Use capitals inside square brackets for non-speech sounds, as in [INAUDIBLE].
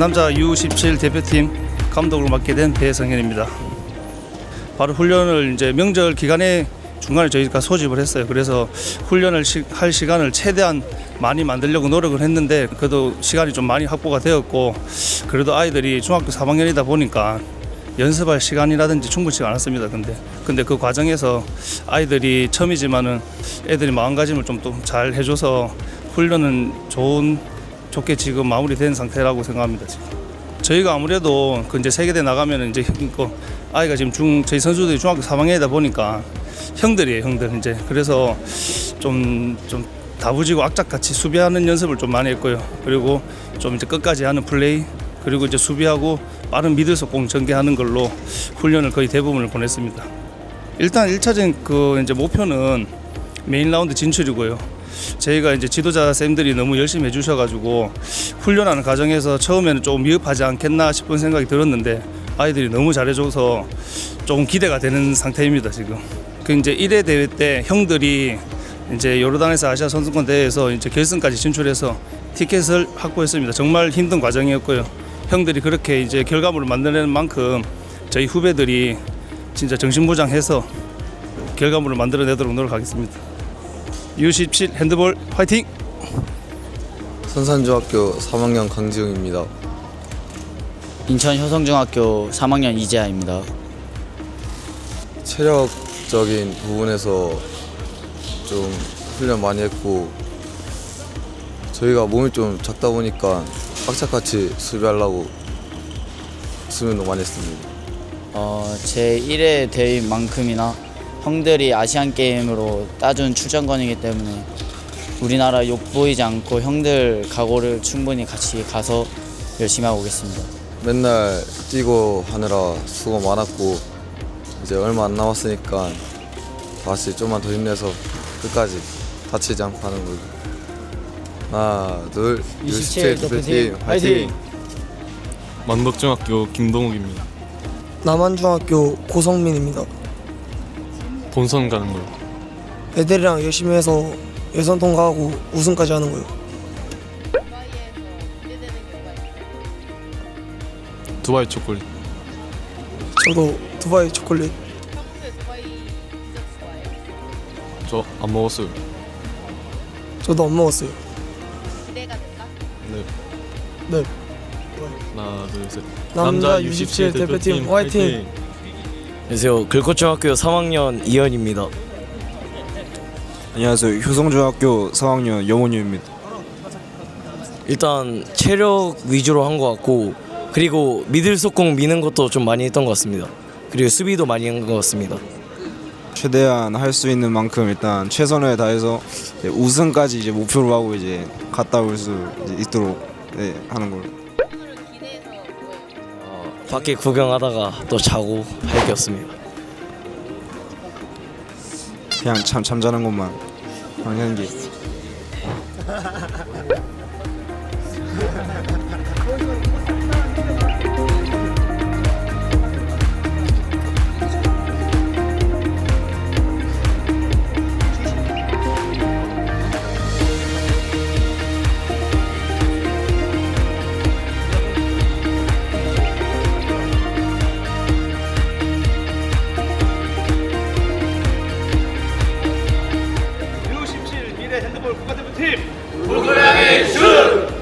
남자 U17 대표팀 감독을 맡게 된 배성현입니다. 바로 훈련을 이제 명절 기간에 중간에 저희가 소집을 했어요. 그래서 훈련을 시- 할 시간을 최대한 많이 만들려고 노력을 했는데 그래도 시간이 좀 많이 확보가 되었고 그래도 아이들이 중학교 3학년이다 보니까 연습할 시간이라든지 충분치 않았습니다. 근데 근데 그 과정에서 아이들이 처음이지만은 애들이 마음가짐을 좀 또 잘 해줘서 훈련은 좋은 좋게 지금 마무리된 상태라고 생각합니다. 지금. 저희가 아무래도 그 이제 세계대 나가면은 이제 [LAUGHS] 그 아이가 지금 중 저희 선수들이 중학교 3학년이다 보니까 형들이에요 형들 이제 그래서 좀좀 다부지고 악착같이 수비하는 연습을 좀 많이 했고요 그리고 좀 이제 끝까지 하는 플레이 그리고 이제 수비하고 빠른 미들 속 공 전개하는 걸로 훈련을 거의 대부분을 보냈습니다. 일단 1차적인 그 이제 목표는 메인 라운드 진출이고요. 저희가 이제 지도자 쌤들이 너무 열심히 해주셔가지고 훈련하는 과정에서 처음에는 조금 미흡하지 않겠나 싶은 생각이 들었는데 아이들이 너무 잘해줘서 조금 기대가 되는 상태입니다 지금. 그 이제 1회 대회 때 형들이 이제 요르단에서 아시아 선수권 대회에서 이제 결승까지 진출해서 티켓을 확보했습니다. 정말 힘든 과정이었고요. 형들이 그렇게 이제 결과물을 만들어내는 만큼 저희 후배들이 진짜 정신무장해서 결과물을 만들어내도록 노력하겠습니다. U17 핸드볼 화이팅! 선산중학교 3학년 강지웅입니다. 인천 효성중학교 3학년 이재하입니다. 체력적인 부분에서 좀 훈련 많이 했고 저희가 몸이 좀 작다 보니까 악착같이 수비하려고 수면도 많이 했습니다. 어, 제 1회 대회인 만큼이나 형들이 아시안 게임으로 따준 출전권이기 때문에 우리나라 욕 보이지 않고 형들 각오를 충분히 같이 가서 열심히 하고 오겠습니다. 맨날 뛰고 하느라 수고 많았고 이제 얼마 안 남았으니까 다시 좀만 더 힘내서 끝까지 다치지 않고 하는 거죠. 하나, 둘, 27 대표팀 화이팅! 만덕중학교 김동욱입니다. 남한중학교 고성민입니다. 본선 가는 거요. 애들이랑 열심히 해서 예선 통과하고 우승까지 하는 거예요. 두바이 초콜릿. 저도 두바이 초콜릿? 저 안 먹었어요. 저도 안 먹었어요. 네. 네. 하나, 둘, 셋. 남자 U17 대표팀 화이팅! 안녕하세요. 글꽃중학교 3학년 이현입니다. 안녕하세요. 효성중학교 4학년 영원유입니다. 일단 체력 위주로 한 것 같고 그리고 미들 속공 미는 것도 좀 많이 했던 것 같습니다. 그리고 수비도 많이 한 것 같습니다. 최대한 할 수 있는 만큼 일단 최선을 다해서 이제 우승까지 이제 목표로 하고 이제 갔다 올 수 있도록 네, 하는 걸로. 밖에 구경하다가 또 자고 할 게 없습니다. 그냥 참 잠자는 것만 하는 게. [LAUGHS] 대표팀! 향해 슛!